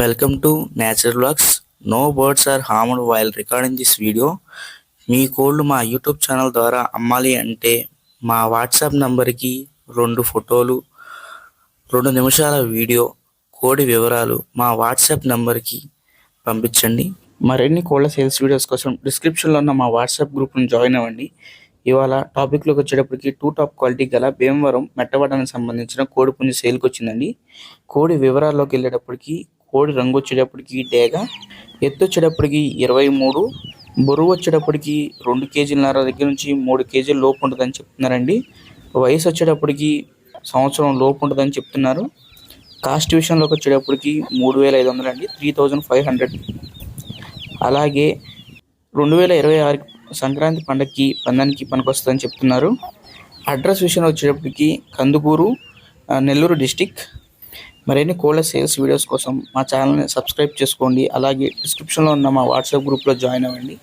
Welcome to Nature Vlogs. No birds are harmed while recording this video మీ కోళ్ళు మా YouTube channel ద్వారా అమ్మాలి అంటే మా వాట్సాప్ నంబర్కి రెండు ఫోటోలు రెండు నిమిషాల వీడియో కోడి వివరాలు మా వాట్సాప్ నంబర్కి పంపించండి. మరిన్ని కోళ్ళ సేల్స్ వీడియోస్ కోసం డిస్క్రిప్షన్లో ఉన్న మా వాట్సాప్ గ్రూప్ను జాయిన్ అవ్వండి. ఇవాళ టాపిక్లోకి వచ్చేటప్పటికి టూ టాప్ క్వాలిటీ గల భీమవరం మెట్టబడడానికి సంబంధించిన కోడి పుంజు సేల్కి వచ్చిందండి. కోడి వివరాల్లోకి వెళ్ళేటప్పటికి కోడి రంగు వచ్చేటప్పటికి డేగ ఎత్తు వచ్చేటప్పటికి ఇరవై మూడు బరువు వచ్చేటప్పటికి రెండు కేజీలన్నర దగ్గర నుంచి మూడు కేజీల లోపు ఉంటుందని చెప్తున్నారండి. వయసు వచ్చేటప్పటికి సంవత్సరం లోపు ఉంటుందని చెప్తున్నారు. కాస్ట్ విషయంలోకి వచ్చేటప్పటికి మూడు వేల ఐదు వందలు అండి త్రీ థౌజండ్ ఫైవ్ హండ్రెడ్. అలాగే రెండు వేల ఇరవై ఆరు సంక్రాంతి పండగకి పందానికి పనికొస్తుందని చెప్తున్నారు. అడ్రస్ విషయంలో వచ్చేటప్పటికి కందుకూరు నెల్లూరు డిస్టిక్ మరిన్ని కోళ్ళ సేల్స్ వీడియోస్ కోసం మా ఛానల్ని సబ్స్క్రైబ్ చేసుకోండి. అలాగే డిస్క్రిప్షన్లో ఉన్న మా వాట్సాప్ గ్రూప్లో జాయిన్ అవ్వండి.